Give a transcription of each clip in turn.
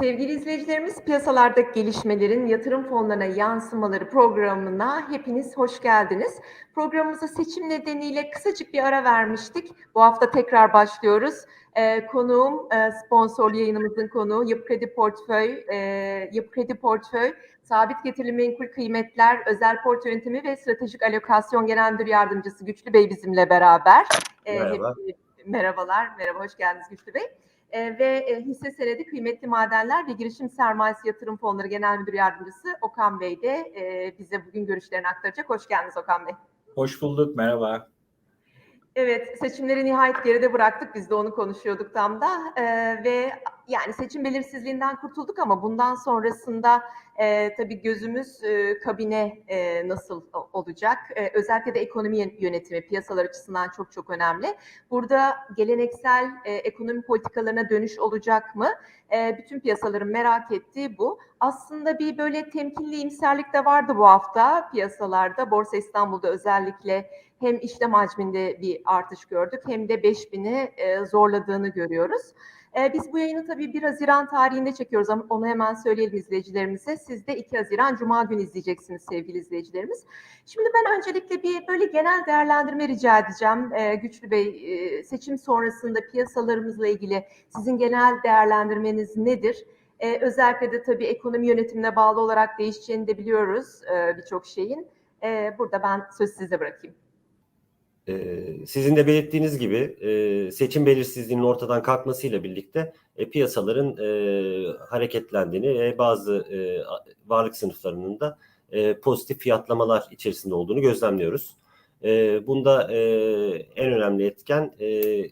Sevgili izleyicilerimiz, piyasalardaki gelişmelerin yatırım fonlarına yansımaları programına hepiniz hoş geldiniz. Programımıza seçim nedeniyle kısacık bir ara vermiştik. Bu hafta tekrar başlıyoruz. Ee, konuğum, e, sponsorlu yayınımızın konuğu Yapı Kredi Portföy, e, Yapı Kredi Portföy, Sabit Getirili Menkul Kıymetler, Özel Port Yönetimi ve Stratejik Alokasyon Genel Müdür Yardımcısı Güçlü Bey bizimle beraber. Ee, Merhaba. hep- merhabalar, merhaba, hoş geldiniz Güçlü Bey. E, ve e, hisse senedi kıymetli madenler ve girişim sermayesi yatırım fonları genel müdür yardımcısı Okan Bey de e, bize bugün görüşlerini aktaracak. Hoş geldiniz Okan Bey. Hoş bulduk, merhaba. Evet, seçimleri nihayet geride bıraktık. Biz de onu konuşuyorduk tam da. Ee, ve yani seçim belirsizliğinden kurtulduk ama bundan sonrasında e, tabii gözümüz e, kabine e, nasıl olacak? E, özellikle de ekonomi yön- yönetimi piyasalar açısından çok çok önemli. Burada geleneksel e, ekonomi politikalarına dönüş olacak mı? E, bütün piyasaların merak ettiği bu. Aslında bir böyle temkinli iyimserlik de vardı bu hafta piyasalarda. Borsa İstanbul'da özellikle hem işlem hacminde bir artış gördük hem de 5000'i e, zorladığını görüyoruz. E, biz bu yayını tabii 1 Haziran tarihinde çekiyoruz ama onu hemen söyleyelim izleyicilerimize. Siz de 2 Haziran Cuma günü izleyeceksiniz sevgili izleyicilerimiz. Şimdi ben öncelikle bir böyle genel değerlendirme rica edeceğim. E, Güçlü Bey, e, seçim sonrasında piyasalarımızla ilgili sizin genel değerlendirmeniz nedir? E, özellikle de tabii ekonomi yönetimine bağlı olarak değişeceğini de biliyoruz e, birçok şeyin. E, burada ben söz size bırakayım. Ee, Sizin de belirttiğiniz gibi e, seçim belirsizliğinin ortadan kalkmasıyla birlikte e, piyasaların e, hareketlendiğini ve bazı e, varlık sınıflarının da e, pozitif fiyatlamalar içerisinde olduğunu gözlemliyoruz. E, Bunda e, en önemli etken e,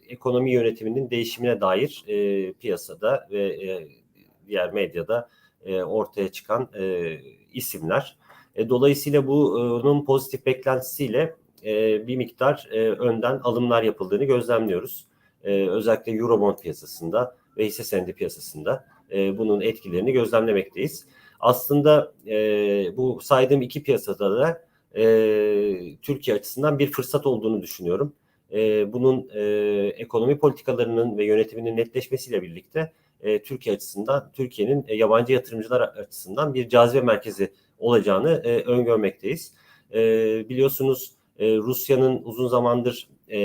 ekonomi yönetiminin değişimine dair e, piyasada ve e, diğer medyada e, ortaya çıkan e, isimler. E, Dolayısıyla bunun pozitif beklentisiyle e, bir miktar e, önden alımlar yapıldığını gözlemliyoruz. E, özellikle Eurobond piyasasında ve hisse senedi piyasasında e, bunun etkilerini gözlemlemekteyiz. Aslında e, bu saydığım iki piyasada da e, Türkiye açısından bir fırsat olduğunu düşünüyorum. E, bunun e, ekonomi politikalarının ve yönetiminin netleşmesiyle birlikte e, Türkiye açısından, Türkiye'nin e, yabancı yatırımcılar açısından bir cazibe merkezi olacağını e, öngörmekteyiz. E, biliyorsunuz e, Rusya'nın uzun zamandır e,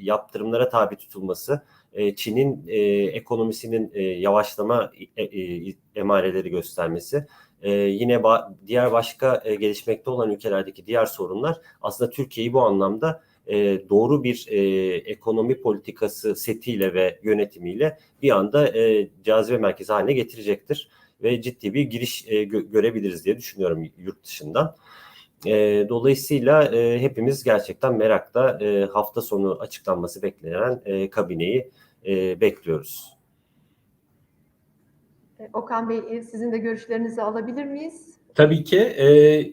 yaptırımlara tabi tutulması, e, Çin'in e, ekonomisinin e, yavaşlama e, e, emareleri göstermesi, e, yine ba- diğer başka e, gelişmekte olan ülkelerdeki diğer sorunlar aslında Türkiye'yi bu anlamda e, doğru bir e, ekonomi politikası setiyle ve yönetimiyle bir anda e, cazibe merkezi haline getirecektir ve ciddi bir giriş e, gö- görebiliriz diye düşünüyorum yurt dışından. E, dolayısıyla e, hepimiz gerçekten merakla e, hafta sonu açıklanması beklenen e, kabineyi e, bekliyoruz. E, Okan Bey, e, sizin de görüşlerinizi alabilir miyiz? Tabii ki e,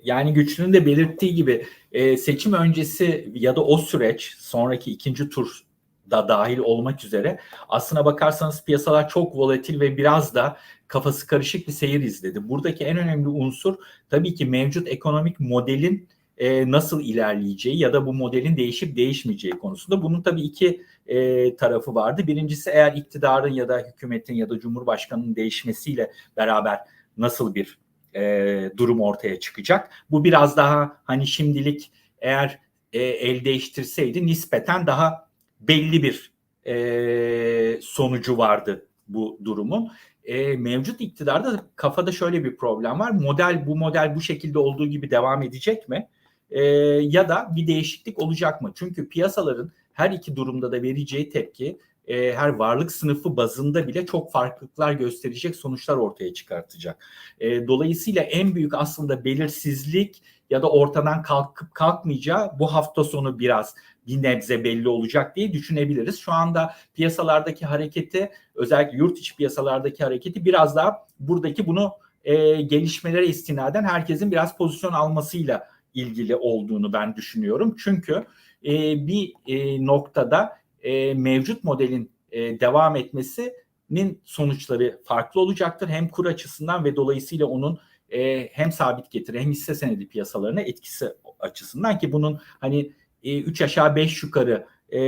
yani güçlünün de belirttiği gibi e, seçim öncesi ya da o süreç sonraki ikinci tur da dahil olmak üzere aslına bakarsanız piyasalar çok volatil ve biraz da kafası karışık bir seyir izledi. Buradaki en önemli unsur tabii ki mevcut ekonomik modelin e, nasıl ilerleyeceği ya da bu modelin değişip değişmeyeceği konusunda. Bunun tabii iki e, tarafı vardı. Birincisi eğer iktidarın ya da hükümetin ya da cumhurbaşkanının değişmesiyle beraber nasıl bir e, durum ortaya çıkacak. Bu biraz daha hani şimdilik eğer e, el değiştirseydi nispeten daha belli bir e, sonucu vardı bu durumun. E, mevcut iktidarda kafada şöyle bir problem var. Model bu model bu şekilde olduğu gibi devam edecek mi? E, ya da bir değişiklik olacak mı? Çünkü piyasaların her iki durumda da vereceği tepki e, her varlık sınıfı bazında bile çok farklılıklar gösterecek sonuçlar ortaya çıkartacak. E, dolayısıyla en büyük aslında belirsizlik ya da ortadan kalkıp kalkmayacağı bu hafta sonu biraz bir nebze belli olacak diye düşünebiliriz. Şu anda piyasalardaki hareketi özellikle yurt içi piyasalardaki hareketi biraz daha buradaki bunu e, gelişmelere istinaden herkesin biraz pozisyon almasıyla ilgili olduğunu ben düşünüyorum. Çünkü e, bir e, noktada e, mevcut modelin e, devam etmesinin sonuçları farklı olacaktır. Hem kur açısından ve dolayısıyla onun e, hem sabit getiri hem hisse senedi piyasalarına etkisi açısından ki bunun hani 3 aşağı 5 yukarı e,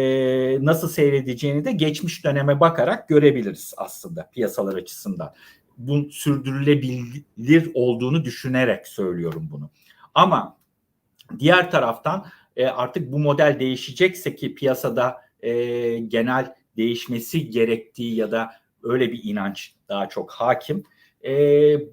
nasıl seyredeceğini de geçmiş döneme bakarak görebiliriz aslında piyasalar açısından. bu sürdürülebilir olduğunu düşünerek söylüyorum bunu. Ama diğer taraftan e, artık bu model değişecekse ki piyasada e, genel değişmesi gerektiği ya da öyle bir inanç daha çok hakim. E,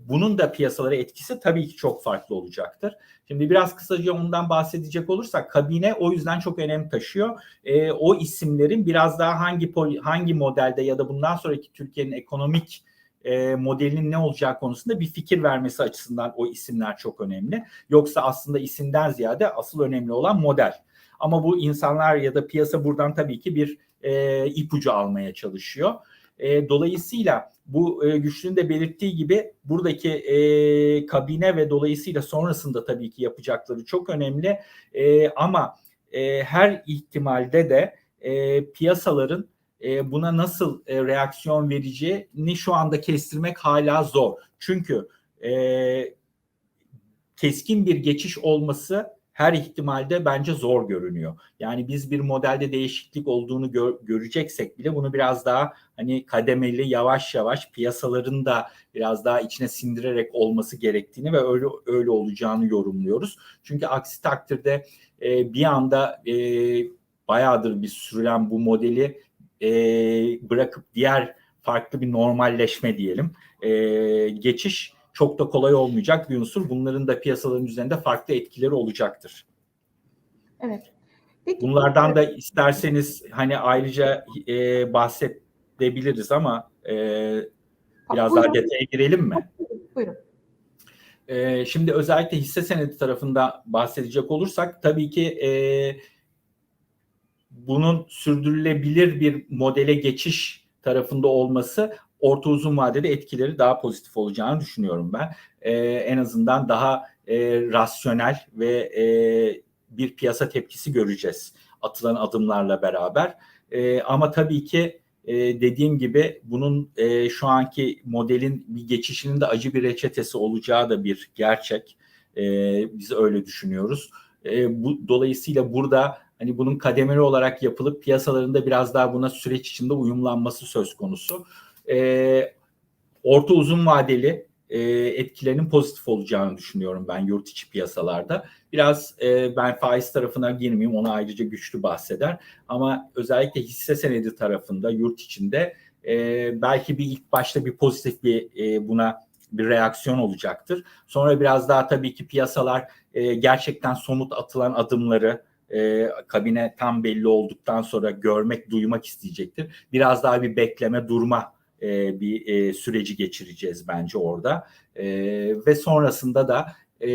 bunun da piyasalara etkisi tabii ki çok farklı olacaktır. Şimdi biraz kısaca ondan bahsedecek olursak kabine o yüzden çok önem taşıyor. E, o isimlerin biraz daha hangi hangi modelde ya da bundan sonraki Türkiye'nin ekonomik e, modelinin ne olacağı konusunda bir fikir vermesi açısından o isimler çok önemli. Yoksa aslında isimden ziyade asıl önemli olan model. Ama bu insanlar ya da piyasa buradan tabii ki bir e, ipucu almaya çalışıyor. E, dolayısıyla bu e, güçlünün de belirttiği gibi buradaki e, kabine ve dolayısıyla sonrasında tabii ki yapacakları çok önemli. E, ama e, her ihtimalde de e, piyasaların e, buna nasıl e, reaksiyon vereceğini şu anda kestirmek hala zor. Çünkü e, keskin bir geçiş olması her ihtimalde bence zor görünüyor. Yani biz bir modelde değişiklik olduğunu gör, göreceksek bile bunu biraz daha hani kademeli yavaş yavaş piyasaların da biraz daha içine sindirerek olması gerektiğini ve öyle öyle olacağını yorumluyoruz. Çünkü aksi takdirde e, bir anda e, bayağıdır bir sürülen bu modeli e, bırakıp diğer farklı bir normalleşme diyelim e, geçiş çok da kolay olmayacak bir unsur. Bunların da piyasaların üzerinde farklı etkileri olacaktır. Evet. Peki, Bunlardan da isterseniz hani ayrıca e, bahsedebiliriz ama e, biraz Buyurun. daha detaya girelim mi? Buyurun. E, şimdi özellikle hisse senedi tarafında bahsedecek olursak tabii ki e, bunun sürdürülebilir bir modele geçiş tarafında olması orta uzun vadede etkileri daha pozitif olacağını düşünüyorum ben. E, en azından daha e, rasyonel ve e, bir piyasa tepkisi göreceğiz atılan adımlarla beraber. E, ama tabii ki e, dediğim gibi bunun e, şu anki modelin bir geçişinin de acı bir reçetesi olacağı da bir gerçek. E, biz öyle düşünüyoruz. E, bu dolayısıyla burada hani bunun kademeli olarak yapılıp piyasalarında biraz daha buna süreç içinde uyumlanması söz konusu e, orta uzun vadeli e, etkilerinin pozitif olacağını düşünüyorum ben yurt içi piyasalarda. Biraz e, ben faiz tarafına girmeyeyim ona ayrıca güçlü bahseder ama özellikle hisse senedi tarafında yurt içinde e, belki bir ilk başta bir pozitif bir e, buna bir reaksiyon olacaktır. Sonra biraz daha tabii ki piyasalar e, gerçekten somut atılan adımları e, kabine tam belli olduktan sonra görmek, duymak isteyecektir. Biraz daha bir bekleme, durma e, bir e, süreci geçireceğiz bence orada. E, ve sonrasında da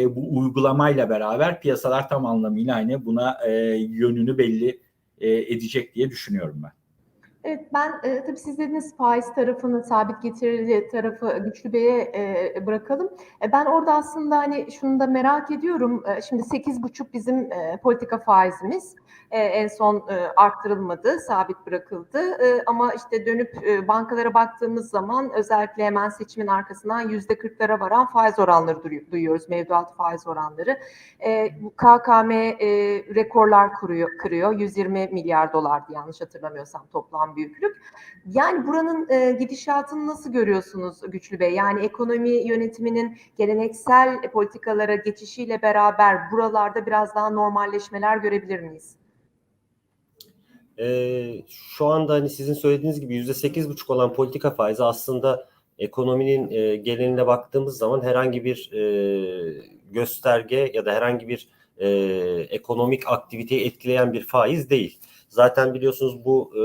bu uygulamayla beraber piyasalar tam anlamıyla aynı buna yönünü belli edecek diye düşünüyorum ben. Evet ben e, tabii siz dediniz faiz tarafını sabit getirili tarafı Güçlü Bey'e e, bırakalım. E, ben orada aslında hani şunu da merak ediyorum. E, şimdi 8,5 bizim e, politika faizimiz. E, en son e, arttırılmadı, sabit bırakıldı. E, ama işte dönüp e, bankalara baktığımız zaman özellikle hemen seçimin arkasından yüzde 40'lara varan faiz oranları duyuyoruz, mevduat faiz oranları. E, KKM e, rekorlar kuruyor, kırıyor. 120 milyar dolardı yanlış hatırlamıyorsam toplam büyüklük. Yani buranın e, gidişatını nasıl görüyorsunuz Güçlü Bey? Yani ekonomi yönetiminin geleneksel politikalara geçişiyle beraber buralarda biraz daha normalleşmeler görebilir miyiz? Ee, şu anda hani sizin söylediğiniz gibi yüzde sekiz buçuk olan politika faizi aslında ekonominin e, geneline baktığımız zaman herhangi bir e, gösterge ya da herhangi bir e, ekonomik aktiviteyi etkileyen bir faiz değil. Zaten biliyorsunuz bu e,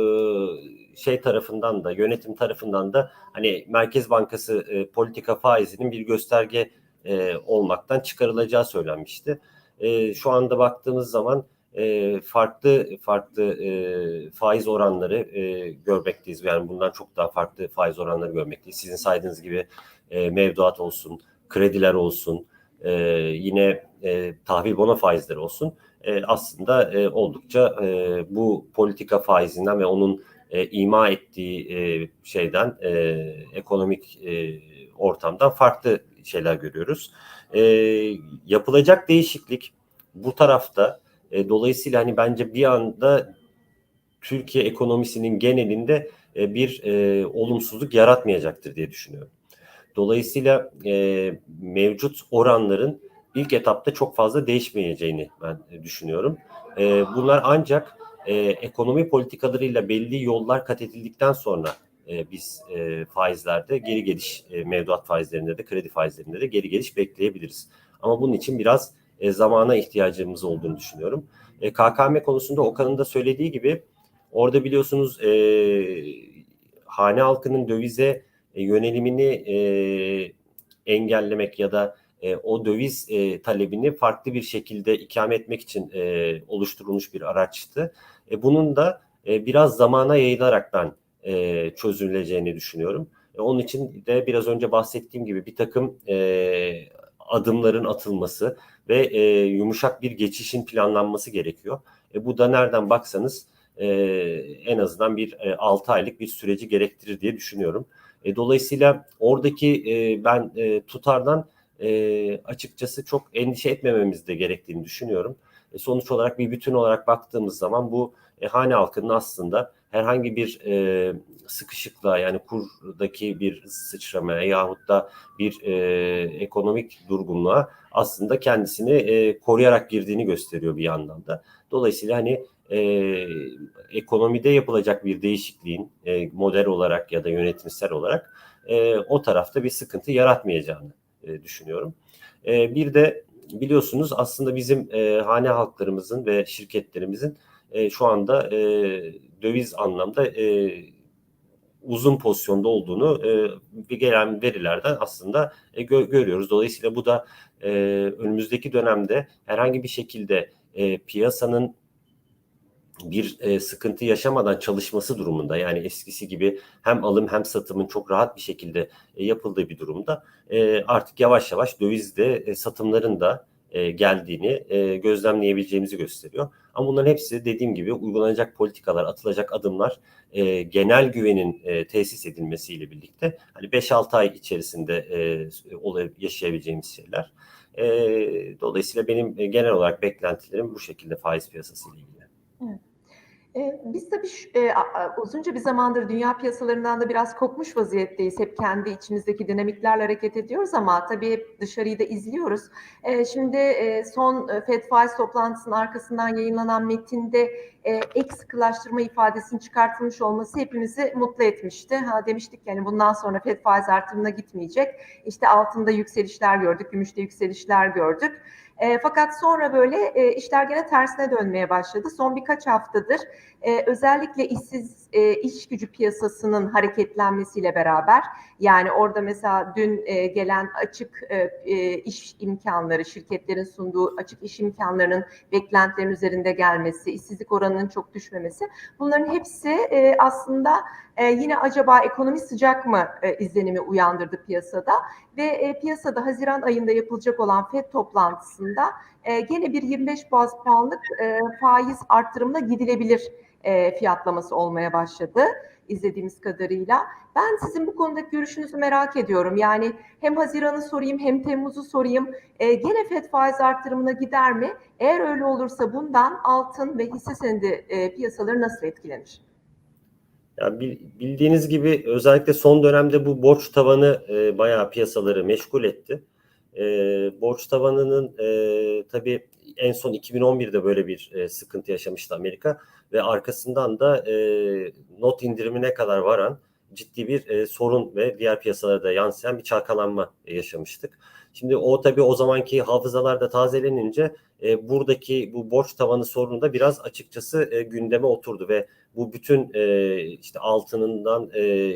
şey tarafından da yönetim tarafından da hani Merkez Bankası e, politika faizinin bir gösterge e, olmaktan çıkarılacağı söylenmişti. E, şu anda baktığımız zaman e, farklı farklı e, faiz oranları e, görmekteyiz. Yani bundan çok daha farklı faiz oranları görmekteyiz. Sizin saydığınız gibi e, mevduat olsun, krediler olsun, e, yine e, tahvil bono faizleri olsun. E, aslında e, oldukça e, bu politika faizinden ve onun e, ima ettiği e, şeyden e, ekonomik e, ortamdan farklı şeyler görüyoruz. E, yapılacak değişiklik bu tarafta e, dolayısıyla hani bence bir anda Türkiye ekonomisinin genelinde e, bir e, olumsuzluk yaratmayacaktır diye düşünüyorum. Dolayısıyla e, mevcut oranların ilk etapta çok fazla değişmeyeceğini ben e, düşünüyorum. E, bunlar ancak e, ekonomi politikalarıyla belli yollar kat edildikten sonra e, biz e, faizlerde geri geliş, e, mevduat faizlerinde de kredi faizlerinde de geri geliş bekleyebiliriz. Ama bunun için biraz e, zamana ihtiyacımız olduğunu düşünüyorum. E, KKM konusunda Okan'ın da söylediği gibi orada biliyorsunuz e, hane halkının dövize e, yönelimini e, engellemek ya da e, o döviz e, talebini farklı bir şekilde ikame etmek için e, oluşturulmuş bir araçtı. E, bunun da e, biraz zamana yayılarak ben e, çözüleceğini düşünüyorum. E, onun için de biraz önce bahsettiğim gibi bir takım e, adımların atılması ve e, yumuşak bir geçişin planlanması gerekiyor. E, bu da nereden baksanız e, en azından bir e, 6 aylık bir süreci gerektirir diye düşünüyorum. E, dolayısıyla oradaki e, ben e, tutardan e, açıkçası çok endişe etmememiz de gerektiğini düşünüyorum. E, sonuç olarak bir bütün olarak baktığımız zaman bu e, hane halkının aslında herhangi bir e, sıkışıklığa yani kurdaki bir sıçramaya yahut da bir e, ekonomik durgunluğa aslında kendisini e, koruyarak girdiğini gösteriyor bir yandan da. Dolayısıyla hani e, ekonomide yapılacak bir değişikliğin e, model olarak ya da yönetimsel olarak e, o tarafta bir sıkıntı yaratmayacağını e, düşünüyorum. E, bir de biliyorsunuz aslında bizim e, hane halklarımızın ve şirketlerimizin şu anda döviz anlamda uzun pozisyonda olduğunu e, gelen verilerden aslında gö- görüyoruz. Dolayısıyla bu da önümüzdeki dönemde herhangi bir şekilde piyasanın bir e, sıkıntı yaşamadan çalışması durumunda yani eskisi gibi hem alım hem satımın çok rahat bir şekilde e, yapıldığı bir durumda e, artık yavaş yavaş dövizde e, satımların da e, geldiğini e, gözlemleyebileceğimizi gösteriyor. Ama bunların hepsi dediğim gibi uygulanacak politikalar, atılacak adımlar, e, genel güvenin e, tesis edilmesiyle birlikte hani 5-6 ay içerisinde e, yaşayabileceğimiz şeyler. E, dolayısıyla benim e, genel olarak beklentilerim bu şekilde faiz piyasası ile ilgili. Evet. Biz tabii e, uzunca bir zamandır dünya piyasalarından da biraz kopmuş vaziyetteyiz. Hep kendi içimizdeki dinamiklerle hareket ediyoruz ama tabii hep dışarıyı da izliyoruz. Şimdi son FED faiz toplantısının arkasından yayınlanan metinde ek sıkılaştırma ifadesinin çıkartılmış olması hepimizi mutlu etmişti. Ha demiştik yani bundan sonra FED faiz artımına gitmeyecek. İşte altında yükselişler gördük, gümüşte yükselişler gördük. E, fakat sonra böyle e, işler gene tersine dönmeye başladı. Son birkaç haftadır e, özellikle işsiz e, iş gücü piyasasının hareketlenmesiyle beraber yani orada mesela dün e, gelen açık e, e, iş imkanları, şirketlerin sunduğu açık iş imkanlarının beklentilerin üzerinde gelmesi, işsizlik oranının çok düşmemesi bunların hepsi e, aslında e, yine acaba ekonomi sıcak mı e, izlenimi uyandırdı piyasada ve e, piyasada Haziran ayında yapılacak olan FED toplantısında e, gene bir 25 baz puanlık e, faiz arttırımına gidilebilir e, fiyatlaması olmaya başladı izlediğimiz kadarıyla. Ben sizin bu konudaki görüşünüzü merak ediyorum. Yani hem Haziran'ı sorayım hem Temmuz'u sorayım. E, gene FED faiz artırımına gider mi? Eğer öyle olursa bundan altın ve hisse senedi e, piyasaları nasıl etkilenir? Ya bildiğiniz gibi özellikle son dönemde bu borç tavanı e, bayağı piyasaları meşgul etti. E, borç tavanının e, tabii en son 2011'de böyle bir e, sıkıntı yaşamıştı Amerika ve arkasından da e, not indirimine kadar varan ciddi bir e, sorun ve diğer piyasalarda yansıyan bir çalkalanma yaşamıştık. Şimdi o tabii o zamanki hafızalarda tazelenince e, buradaki bu borç tavanı sorunu da biraz açıkçası e, gündeme oturdu ve bu bütün e, işte altınından e,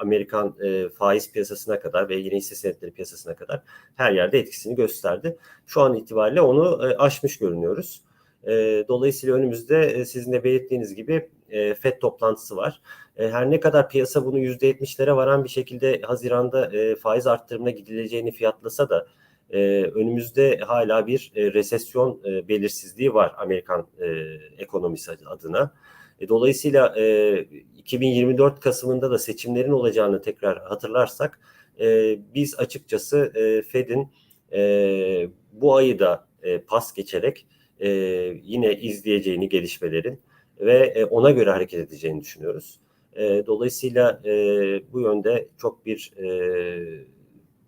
Amerikan e, faiz piyasasına kadar ve yine hisse senetleri piyasasına kadar her yerde etkisini gösterdi. Şu an itibariyle onu e, aşmış görünüyoruz. E, dolayısıyla önümüzde e, sizin de belirttiğiniz gibi e, FED toplantısı var. Her ne kadar piyasa bunu %70'lere varan bir şekilde Haziran'da faiz arttırımına gidileceğini fiyatlasa da önümüzde hala bir e, resesyon belirsizliği var Amerikan ekonomisi adına. Dolayısıyla e, 2024 Kasım'ında da seçimlerin olacağını tekrar hatırlarsak biz açıkçası Fed'in bu ayı da pas geçerek e, yine izleyeceğini gelişmelerin ve e, ona göre hareket edeceğini düşünüyoruz. E, dolayısıyla e, bu yönde çok bir e,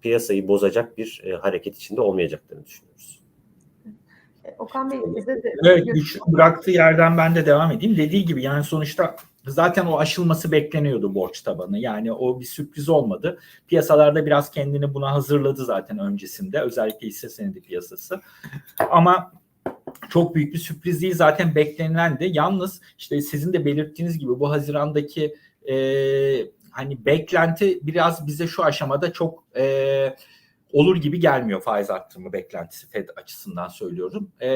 piyasayı bozacak bir e, hareket içinde olmayacaklarını düşünüyoruz. E, Okan Bey size de Evet, güçlü bıraktığı yerden ben de devam edeyim. Dediği gibi yani sonuçta zaten o aşılması bekleniyordu borç tabanı. Yani o bir sürpriz olmadı. Piyasalarda biraz kendini buna hazırladı zaten öncesinde. Özellikle hisse senedi piyasası. Ama çok büyük bir sürpriz değil zaten beklenilendi. Yalnız işte sizin de belirttiğiniz gibi bu Haziran'daki e, hani beklenti biraz bize şu aşamada çok e, olur gibi gelmiyor faiz arttırma beklentisi Fed açısından söylüyorum. E,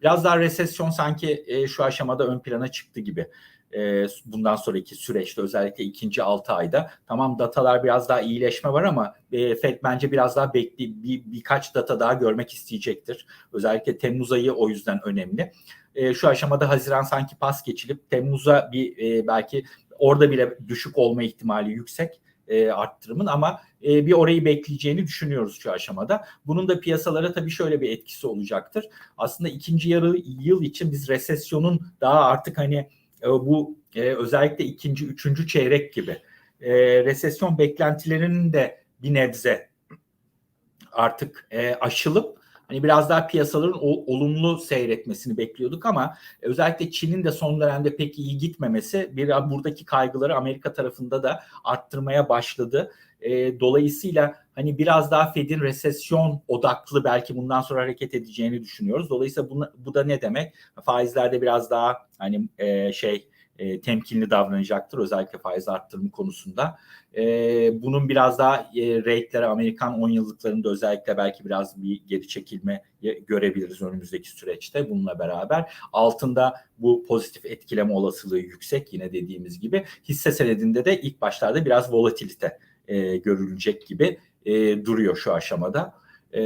biraz daha resesyon sanki e, şu aşamada ön plana çıktı gibi. E, bundan sonraki süreçte özellikle ikinci 6 ayda tamam datalar biraz daha iyileşme var ama e, Fed bence biraz daha bekli bir, birkaç data daha görmek isteyecektir. Özellikle Temmuz ayı o yüzden önemli. E, şu aşamada Haziran sanki pas geçilip Temmuz'a bir e, belki orada bile düşük olma ihtimali yüksek e, arttırımın ama bir orayı bekleyeceğini düşünüyoruz şu aşamada. Bunun da piyasalara tabii şöyle bir etkisi olacaktır. Aslında ikinci yarı yıl için biz resesyonun daha artık hani bu e, özellikle ikinci, üçüncü çeyrek gibi e, resesyon beklentilerinin de bir nebze artık e, aşılıp hani biraz daha piyasaların o, olumlu seyretmesini bekliyorduk ama özellikle Çin'in de son dönemde pek iyi gitmemesi bir buradaki kaygıları Amerika tarafında da arttırmaya başladı. E, dolayısıyla hani biraz daha Fed'in resesyon odaklı belki bundan sonra hareket edeceğini düşünüyoruz. Dolayısıyla bu, bu da ne demek? Faizlerde biraz daha hani e, şey e, temkinli davranacaktır özellikle faiz arttırımı konusunda. E, bunun biraz daha e, rate'lere Amerikan 10 yıllıklarında özellikle belki biraz bir geri çekilme görebiliriz önümüzdeki süreçte bununla beraber. Altında bu pozitif etkileme olasılığı yüksek yine dediğimiz gibi. Hisse senedinde de ilk başlarda biraz volatilite e, görülecek gibi e, duruyor şu aşamada. E,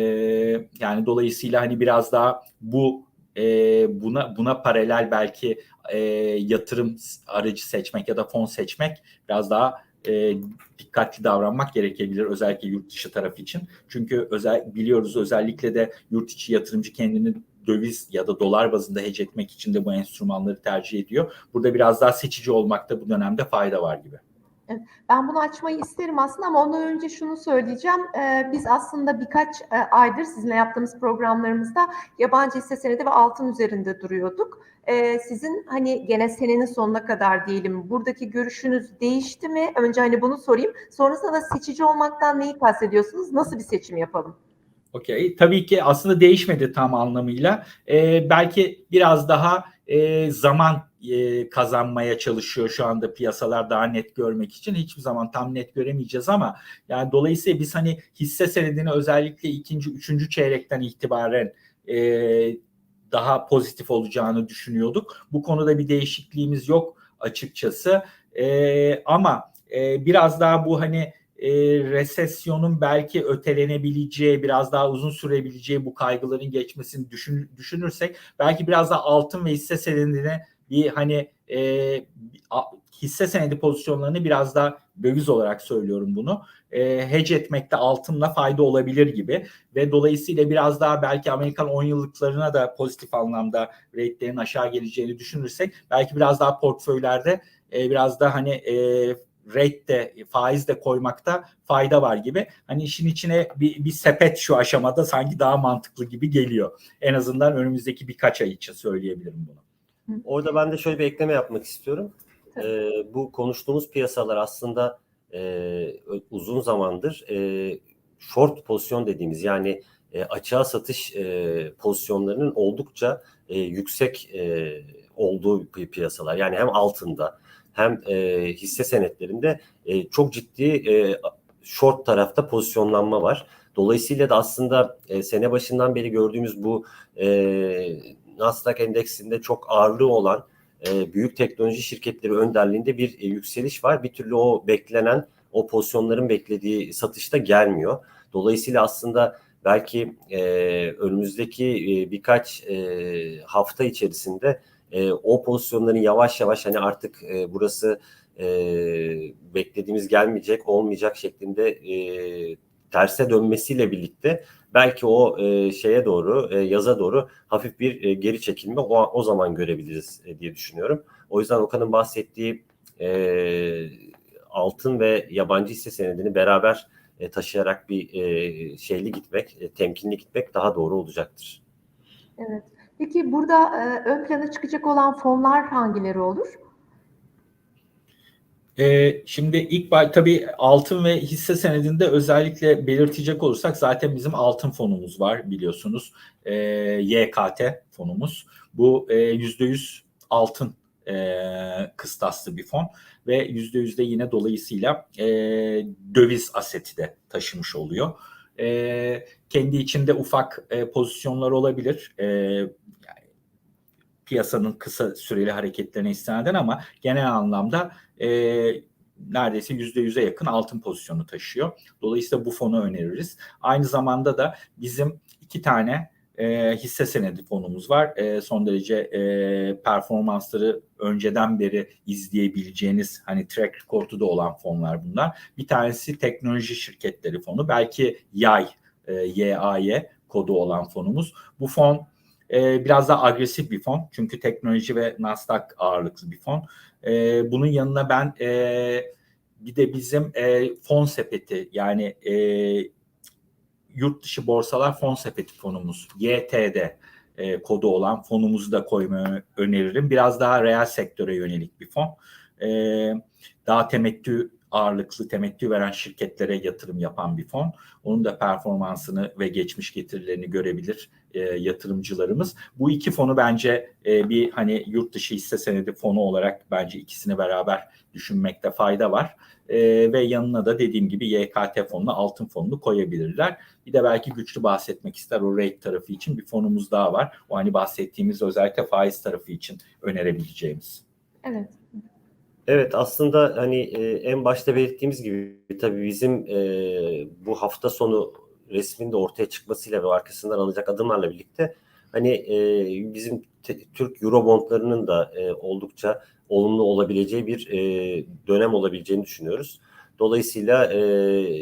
yani dolayısıyla hani biraz daha bu e, buna buna paralel belki e, yatırım aracı seçmek ya da fon seçmek biraz daha e, dikkatli davranmak gerekebilir özellikle yurt dışı tarafı için. Çünkü özel biliyoruz özellikle de yurt içi yatırımcı kendini döviz ya da dolar bazında hedge etmek için de bu enstrümanları tercih ediyor. Burada biraz daha seçici olmakta bu dönemde fayda var gibi. Ben bunu açmayı isterim aslında ama ondan önce şunu söyleyeceğim. Ee, biz aslında birkaç e, aydır sizinle yaptığımız programlarımızda yabancı hisse senedi ve altın üzerinde duruyorduk. Ee, sizin hani gene senenin sonuna kadar diyelim buradaki görüşünüz değişti mi? Önce hani bunu sorayım. Sonrasında da seçici olmaktan neyi kastediyorsunuz? Nasıl bir seçim yapalım? Okey. Tabii ki aslında değişmedi tam anlamıyla. Ee, belki biraz daha e, zaman e, kazanmaya çalışıyor şu anda piyasalar daha net görmek için. Hiçbir zaman tam net göremeyeceğiz ama yani dolayısıyla biz hani hisse senedini özellikle ikinci, üçüncü çeyrekten itibaren e, daha pozitif olacağını düşünüyorduk. Bu konuda bir değişikliğimiz yok açıkçası. E, ama e, biraz daha bu hani e, resesyonun belki ötelenebileceği, biraz daha uzun sürebileceği bu kaygıların geçmesini düşün, düşünürsek belki biraz daha altın ve hisse senedine bir hani e, hisse senedi pozisyonlarını biraz daha döviz olarak söylüyorum bunu. E, hedge etmekte altınla fayda olabilir gibi ve dolayısıyla biraz daha belki Amerikan 10 yıllıklarına da pozitif anlamda rate'lerin aşağı geleceğini düşünürsek belki biraz daha portföylerde e, biraz da hani e, rate de faiz de koymakta fayda var gibi. Hani işin içine bir, bir sepet şu aşamada sanki daha mantıklı gibi geliyor. En azından önümüzdeki birkaç ay için söyleyebilirim bunu. Orada ben de şöyle bir ekleme yapmak istiyorum. Ee, bu konuştuğumuz piyasalar aslında e, uzun zamandır e, short pozisyon dediğimiz yani e, açığa satış e, pozisyonlarının oldukça e, yüksek e, olduğu piyasalar. Yani hem altında hem e, hisse senetlerinde e, çok ciddi e, short tarafta pozisyonlanma var. Dolayısıyla da aslında e, sene başından beri gördüğümüz bu e, Nasdaq endeksinde çok ağırlığı olan e, büyük teknoloji şirketleri önderliğinde bir e, yükseliş var. Bir türlü o beklenen, o pozisyonların beklediği satışta gelmiyor. Dolayısıyla aslında belki e, önümüzdeki e, birkaç e, hafta içerisinde e, o pozisyonların yavaş yavaş hani artık e, burası e, beklediğimiz gelmeyecek, olmayacak şeklinde e, terse dönmesiyle birlikte belki o e, şeye doğru, e, yaza doğru hafif bir e, geri çekilme o, o zaman görebiliriz e, diye düşünüyorum. O yüzden Okan'ın bahsettiği e, altın ve yabancı hisse senedini beraber e, taşıyarak bir e, şeyli gitmek, e, temkinli gitmek daha doğru olacaktır. Evet. Peki burada e, ön plana çıkacak olan fonlar hangileri olur? Ee, şimdi ilk tabii altın ve hisse senedinde özellikle belirtecek olursak zaten bizim altın fonumuz var biliyorsunuz. Ee, YKT fonumuz. Bu e, %100 altın e, kıstaslı bir fon ve %100 de yine dolayısıyla e, döviz aseti de taşımış oluyor. E, kendi içinde ufak e, pozisyonlar olabilir. E, yani piyasanın kısa süreli hareketlerine istinaden ama genel anlamda e, neredeyse yüzde yüze yakın altın pozisyonu taşıyor. Dolayısıyla bu fonu öneririz. Aynı zamanda da bizim iki tane e, hisse senedi fonumuz var. E, son derece e, performansları önceden beri izleyebileceğiniz hani track record'u da olan fonlar bunlar. Bir tanesi teknoloji şirketleri fonu. Belki YAY, e, YAY kodu olan fonumuz. Bu fon e, biraz daha agresif bir fon. Çünkü teknoloji ve Nasdaq ağırlıklı bir fon. E, bunun yanına ben e, bir de bizim e, fon sepeti yani e, yurt dışı borsalar fon sepeti fonumuz YTD e, kodu olan fonumuzu da koymayı öneririm. Biraz daha reel sektöre yönelik bir fon. E, daha temettü ağırlıklı temettü veren şirketlere yatırım yapan bir fon. Onun da performansını ve geçmiş getirilerini görebilir e, yatırımcılarımız. Bu iki fonu bence e, bir hani yurt dışı hisse senedi fonu olarak bence ikisini beraber düşünmekte fayda var. E, ve yanına da dediğim gibi YKT fonunu, altın fonunu koyabilirler. Bir de belki güçlü bahsetmek ister o rate tarafı için bir fonumuz daha var. O hani bahsettiğimiz özellikle faiz tarafı için önerebileceğimiz. Evet. Evet aslında hani e, en başta belirttiğimiz gibi tabii bizim e, bu hafta sonu resmin de ortaya çıkmasıyla ve arkasından alacak adımlarla birlikte hani e, bizim te- Türk Eurobondlarının da e, oldukça olumlu olabileceği bir e, dönem olabileceğini düşünüyoruz. Dolayısıyla e,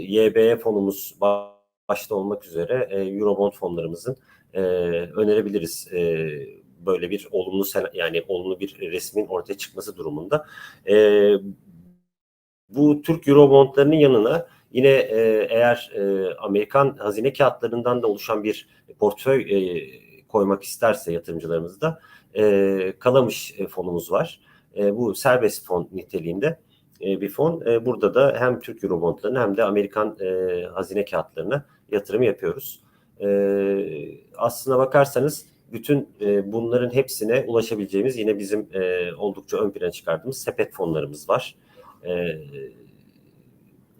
YBE fonumuz ba- başta olmak üzere e, Eurobond fonlarımızın e, önerebiliriz. E, böyle bir olumlu yani olumlu bir resmin ortaya çıkması durumunda. E, bu Türk Eurobondlarının yanına yine e, eğer e, Amerikan hazine kağıtlarından da oluşan bir portföy e, koymak isterse yatırımcılarımız da e, Kalamış fonumuz var. E, bu serbest fon niteliğinde e, bir fon. E, burada da hem Türk Eurobondlarına hem de Amerikan e, hazine kağıtlarına yatırım yapıyoruz. E, aslına bakarsanız bütün e, bunların hepsine ulaşabileceğimiz yine bizim e, oldukça ön plana çıkardığımız sepet fonlarımız var. E,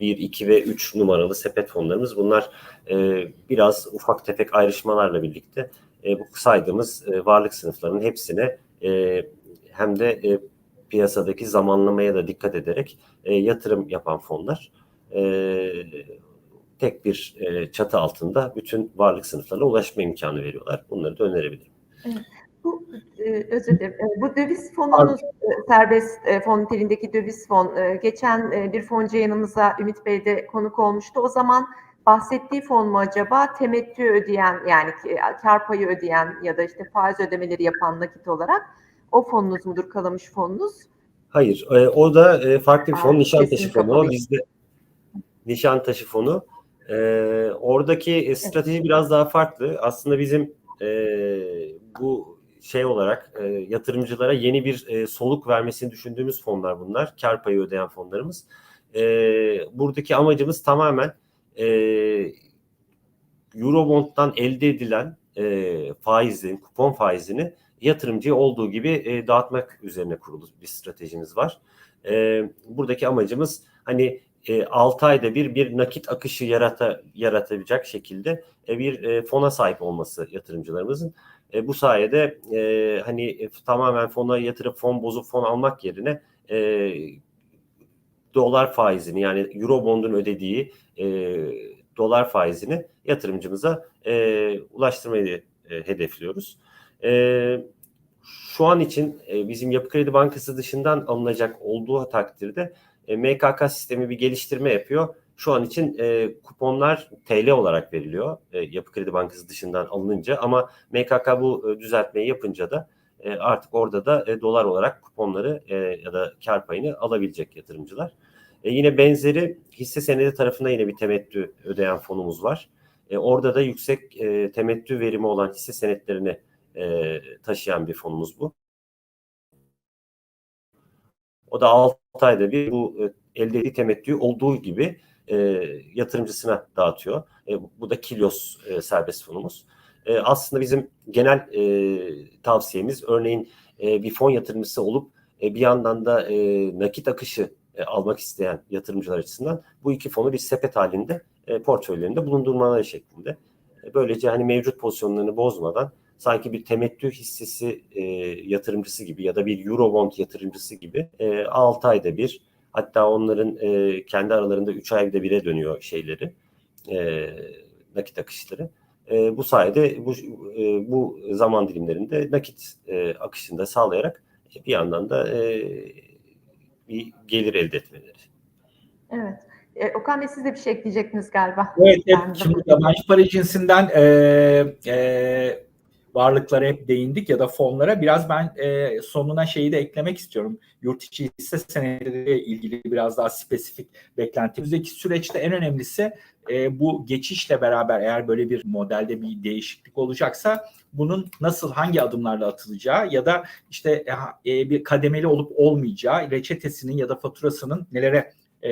1, 2 ve 3 numaralı sepet fonlarımız. Bunlar e, biraz ufak tefek ayrışmalarla birlikte e, bu saydığımız e, varlık sınıflarının hepsine e, hem de e, piyasadaki zamanlamaya da dikkat ederek e, yatırım yapan fonlar. E, tek bir e, çatı altında bütün varlık sınıflarına ulaşma imkanı veriyorlar. Bunları da önerebilirim. Bu e, özür dilerim. E, Bu döviz fonunuz e, serbest fon niteliğindeki döviz fon. Geçen bir foncu yanımıza Ümit Bey de konuk olmuştu. O zaman bahsettiği fon mu acaba temettü ödeyen yani kar payı ödeyen ya da işte faiz ödemeleri yapan nakit olarak o fonunuz mudur kalamış fonunuz? Hayır, o da farklı bir fon, Nişantaşı fonu. Bizde Nişantaşı fonu. E, oradaki strateji biraz daha farklı. Aslında bizim e, bu şey olarak e, yatırımcılara yeni bir e, soluk vermesini düşündüğümüz fonlar bunlar. Kar payı ödeyen fonlarımız. E, buradaki amacımız tamamen e, Eurobond'dan elde edilen e, faizin, kupon faizini yatırımcıya olduğu gibi e, dağıtmak üzerine kurulu bir stratejimiz var. E, buradaki amacımız hani e, 6 ayda bir bir nakit akışı yarata, yaratabilecek şekilde e, bir e, fona sahip olması yatırımcılarımızın. E, bu sayede e, hani e, tamamen fona yatırıp fon bozup fon almak yerine e, dolar faizini yani Eurobond'un ödediği e, dolar faizini yatırımcımıza e, ulaştırmayı e, hedefliyoruz. E, şu an için e, bizim Yapı Kredi Bankası dışından alınacak olduğu takdirde e, MKK sistemi bir geliştirme yapıyor. Şu an için e, kuponlar TL olarak veriliyor e, Yapı Kredi Bankası dışından alınınca ama MKK bu e, düzeltmeyi yapınca da e, artık orada da e, dolar olarak kuponları e, ya da kar payını alabilecek yatırımcılar. E, yine benzeri hisse senedi tarafında yine bir temettü ödeyen fonumuz var. E, orada da yüksek e, temettü verimi olan hisse senetlerini e, taşıyan bir fonumuz bu. O da 6 ayda bir bu e, elde ettiği temettüyü olduğu gibi e, yatırımcısına dağıtıyor. E, bu da Kilios e, serbest fonumuz. E, aslında bizim genel e, tavsiyemiz örneğin e, bir fon yatırımcısı olup e, bir yandan da e, nakit akışı e, almak isteyen yatırımcılar açısından bu iki fonu bir sepet halinde e, portföylerinde bulundurmaları şeklinde. E, böylece hani mevcut pozisyonlarını bozmadan sanki bir temettü hissesi e, yatırımcısı gibi ya da bir Eurobond yatırımcısı gibi e, 6 ayda bir hatta onların e, kendi aralarında 3 ayda bire dönüyor şeyleri e, nakit akışları. E, bu sayede bu e, bu zaman dilimlerinde nakit e, akışını da sağlayarak bir yandan da e, bir gelir elde etmeleri. Evet. E, Okan Bey siz de bir şey ekleyecektiniz galiba. Evet, evet. Şimdi yabancı para cinsinden e, e, varlıklara hep değindik ya da fonlara. Biraz ben e, sonuna şeyi de eklemek istiyorum. Yurt içi hisse senedleriyle ilgili biraz daha spesifik beklentimizdeki süreçte en önemlisi e, bu geçişle beraber eğer böyle bir modelde bir değişiklik olacaksa bunun nasıl hangi adımlarla atılacağı ya da işte e, bir kademeli olup olmayacağı reçetesinin ya da faturasının nelere e,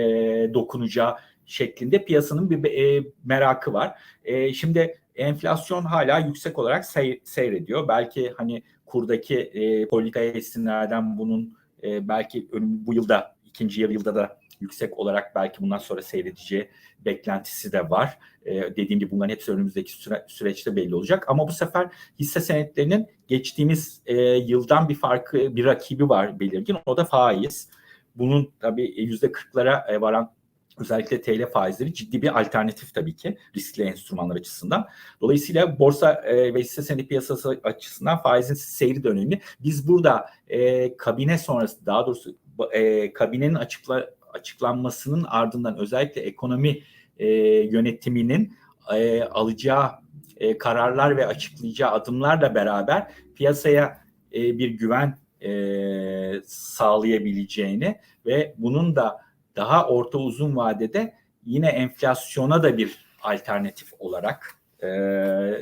dokunacağı şeklinde piyasanın bir e, merakı var. E, şimdi enflasyon hala yüksek olarak sey- seyrediyor. Belki hani kurdaki e, politikaya esinlerden bunun e, belki önüm, bu yılda ikinci yarı yılda da yüksek olarak belki bundan sonra seyredeceği beklentisi de var. E, dediğim gibi bunların hepsi önümüzdeki süre, süreçte belli olacak. Ama bu sefer hisse senetlerinin geçtiğimiz e, yıldan bir farkı, bir rakibi var belirgin. O da faiz. Bunun tabii yüzde kırklara e, varan özellikle TL faizleri ciddi bir alternatif tabii ki riskli enstrümanlar açısından. Dolayısıyla borsa e, ve hisse senedi piyasası açısından faizin seyri de önemli. Biz burada e, kabine sonrası daha doğrusu e, kabinenin açıkla, açıklanmasının ardından özellikle ekonomi e, yönetiminin e, alacağı e, kararlar ve açıklayacağı adımlarla beraber piyasaya e, bir güven e, sağlayabileceğini ve bunun da daha orta uzun vadede yine enflasyona da bir alternatif olarak e,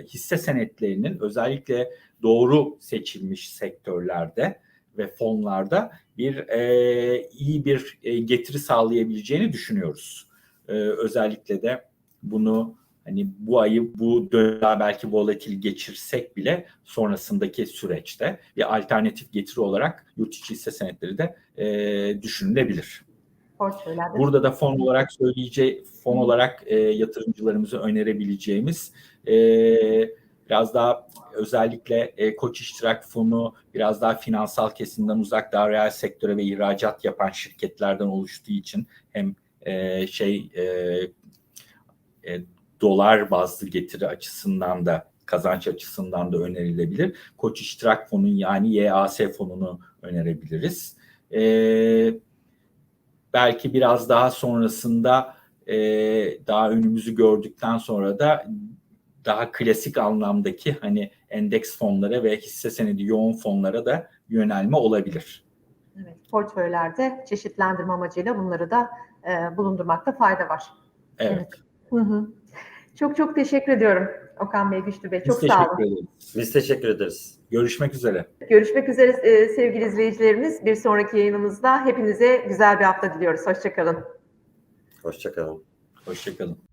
hisse senetlerinin özellikle doğru seçilmiş sektörlerde ve fonlarda bir e, iyi bir e, getiri sağlayabileceğini düşünüyoruz. E, özellikle de bunu hani bu ayı bu dönem belki volatil geçirsek bile sonrasındaki süreçte bir alternatif getiri olarak yurt içi hisse senetleri de e, düşünülebilir. Portföylerde. Burada da fon olarak söyleyeceği fon olarak e, yatırımcılarımıza önerebileceğimiz e, biraz daha özellikle e, koç iştirak fonu biraz daha finansal kesimden uzak daha reel sektöre ve ihracat yapan şirketlerden oluştuğu için hem e, şey e, e, dolar bazlı getiri açısından da kazanç açısından da önerilebilir. Koç iştirak fonun yani YAS fonunu önerebiliriz. Eee belki biraz daha sonrasında e, daha önümüzü gördükten sonra da daha klasik anlamdaki hani endeks fonlara ve hisse senedi yoğun fonlara da yönelme olabilir. Evet, portföylerde çeşitlendirme amacıyla bunları da e, bulundurmakta fayda var. Evet. Evet. Hı hı. Çok çok teşekkür ediyorum Okan Bey, Güçlü Bey. Biz Çok sağ olun. teşekkür ederiz. Biz teşekkür ederiz. Görüşmek üzere. Görüşmek üzere e, sevgili izleyicilerimiz. Bir sonraki yayınımızda hepinize güzel bir hafta diliyoruz. Hoşçakalın. Hoşçakalın. Hoşçakalın.